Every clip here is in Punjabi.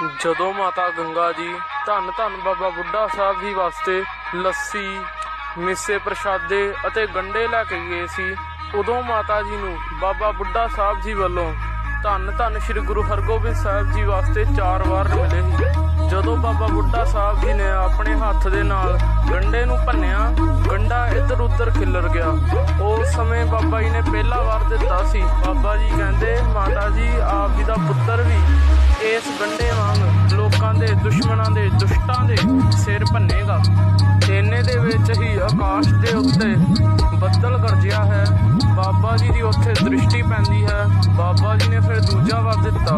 ਜਦੋਂ ਮਾਤਾ ਗੰਗਾ ਜੀ ਧੰਨ ਧੰਨ ਬਾਬਾ ਬੁੱਢਾ ਸਾਹਿਬ ਜੀ ਵਾਸਤੇ ਲੱਸੀ, ਮਿੱਸੇ ਪ੍ਰਸ਼ਾਦੇ ਅਤੇ ਗੰਡੇ ਲੈ ਕੇ ਗਏ ਸੀ, ਉਦੋਂ ਮਾਤਾ ਜੀ ਨੂੰ ਬਾਬਾ ਬੁੱਢਾ ਸਾਹਿਬ ਜੀ ਵੱਲੋਂ ਧੰਨ ਧੰਨ ਸ੍ਰੀ ਗੁਰੂ ਹਰਗੋਬਿੰਦ ਸਾਹਿਬ ਜੀ ਵਾਸਤੇ ਚਾਰ ਵਾਰ ਮਿਲੇ ਸੀ। ਜਦੋਂ ਬਾਬਾ ਬੁੱਢਾ ਸਾਹਿਬ ਜੀ ਨੇ ਆਪਣੇ ਹੱਥ ਦੇ ਨਾਲ ਗੰਡੇ ਨੂੰ ਭੰਨਿਆ, ਗੰਡਾ ਇੱਧਰ ਉੱਧਰ ਖਿੱਲਰ ਗਿਆ। ਉਸ ਸਮੇਂ ਬਾਬਾ ਜੀ ਨੇ ਪਹਿਲਾ ਵਾਰ ਦਿੱਤਾ ਸੀ। ਬਾਬਾ ਜੀ ਕਹਿੰਦੇ, ਮਾਤਾ ਜੀ, ਆਪ ਜੀ ਦਾ ਪੁੱਤਰ ਵੀ ਇਸ ਗੰਡੇ ਦੁਸ਼ਮਣਾਂ ਦੇ ਦੁਸ਼ਟਾਂ ਦੇ ਸਿਰ ਭੰਨੇਗਾ। ਇੰਨੇ ਦੇ ਵਿੱਚ ਹੀ ਆਕਾਸ਼ ਦੇ ਉੱਤੇ ਬੱਦਲ ਗਰਜਿਆ ਹੈ। ਬਾਬਾ ਜੀ ਦੀ ਉੱਥੇ ਦ੍ਰਿਸ਼ਟੀ ਪੈਂਦੀ ਹੈ। ਬਾਬਾ ਜੀ ਨੇ ਫਿਰ ਦੂਜਾ ਵਰ ਦਿੱਤਾ।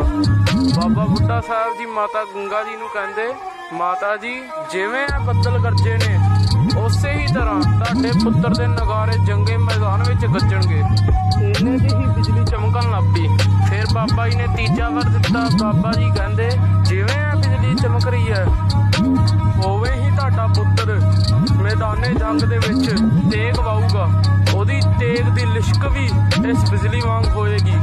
ਬਾਬਾ ਬੁੱਢਾ ਸਾਹਿਬ ਜੀ ਮਾਤਾ ਗੰਗਾ ਜੀ ਨੂੰ ਕਹਿੰਦੇ, ਮਾਤਾ ਜੀ, ਜਿਵੇਂ ਇਹ ਬੱਦਲ ਗਰਜੇ ਨੇ, ਉਸੇ ਹੀ ਤਰ੍ਹਾਂ ਤੁਹਾਡੇ ਪੁੱਤਰ ਦੇ ਨਗਾਰੇ ਜੰਗੇ ਮੈਦਾਨ ਵਿੱਚ ਗੱਜਣਗੇ। ਇੰਨੇ ਦੀ ਹੀ ਬਿਜਲੀ ਚਮਕਣ ਲੱਗ ਪਈ। ਫਿਰ ਬਾਬਾ ਜੀ ਨੇ ਤੀਜਾ ਵਰ ਦਿੱਤਾ। ਬਾਬਾ ਜੀ ਕਹਿੰਦੇ ਚਮਕ ਰਹੀ ਹੈ। ਹੋਵੇ ਹੀ ਤੁਹਾਡਾ ਪੁੱਤਰ ਮੈਦਾਨੇ ਜੰਗ ਦੇ ਵਿੱਚ ਤੇਗ ਵਾਊਗਾ। ਉਹਦੀ ਤੇਗ ਦੀ ਲਿਸ਼ਕ ਵੀ ਇਸ ਬਿਜਲੀ ਵਾਂਗ ਹੋਏਗੀ।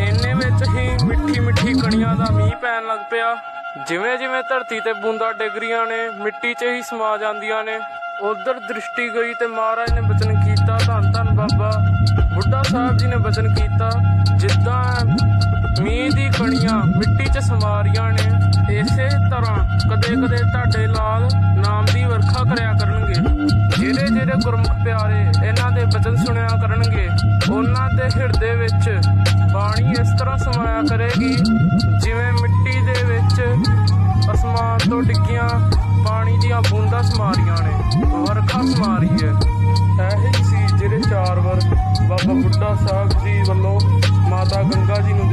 ਇੰਨੇ ਵਿੱਚ ਹੀ ਮਿੱਠੀ ਮਿੱਠੀ ਕਣੀਆਂ ਦਾ ਮੀਂਹ ਪੈਣ ਲੱਗ ਪਿਆ। ਜਿਵੇਂ ਜਿਵੇਂ ਧਰਤੀ ਤੇ ਬੂੰਦਾਂ ਡਿੱਗ ਰਹੀਆਂ ਨੇ, ਮਿੱਟੀ 'ਚ ਹੀ ਸਮਾ ਜਾਂਦੀਆਂ ਨੇ। ਉਧਰ ਦ੍ਰਿਸ਼ਟੀ ਗਈ ਤੇ ਮਹਾਰਾਜ ਨੇ ਬਚਨ ਕੀਤਾ, ਧੰਨ ਧੰਨ ਬਾਬਾ। ਬੁੱਢਾ ਸਾਹਿਬ ਜੀ ਨੇ ਬਚਨ ਕੀਤਾ, ਜਿੱਦਾਂ ਮੀਂਹ ਦੀ ਕਣੀਆਂ ਮਿੱਟੀ 'ਚ ਸਮਾਰੀਆਂ ਨੇ। ਇਸੇ ਤਰ੍ਹਾਂ ਕਦੇ ਕਦੇ ਤੁਹਾਡੇ ਨਾਲ ਨਾਮ ਦੀ ਵਰਖਾ ਕਰਿਆ ਕਰਨਗੇ। ਜਿਹੜੇ ਜਿਹੜੇ ਗੁਰਮੁਖ ਪਿਆਰੇ ਇਹਨਾਂ ਦੇ ਬਚਨ ਸੁਣਿਆ ਕਰਨਗੇ, ਉਹਨਾਂ ਦੇ ਹਿਰਦੇ ਵਿੱਚ ਬਾਣੀ ਇਸ ਤਰ੍ਹਾਂ ਸਮਾਇਆ ਕਰੇਗੀ, ਜਿਵੇਂ ਮਿੱਟੀ ਦੇ ਵਿੱਚ ਅਸਮਾਨ ਤੋਂ ਡਿੱਗੀਆਂ ਪਾਣੀ ਦੀਆਂ ਬੂੰਦਾਂ ਸਮਾ ਰਹੀਆਂ ਨੇ। ਵਰਖਾ ਸਮਾ ਰਹੀ ਹੈ। ਇਹ ਹੀ ਸੀ ਜਿਹੜੇ ਚਾਰ ਵਰ ਬਾਬਾ ਬੁੱਢਾ ਸਾਹਿਬ ਜੀ ਵੱਲੋਂ ਮਾਤਾ ਗੰਗਾ ਜੀ ਨੂੰ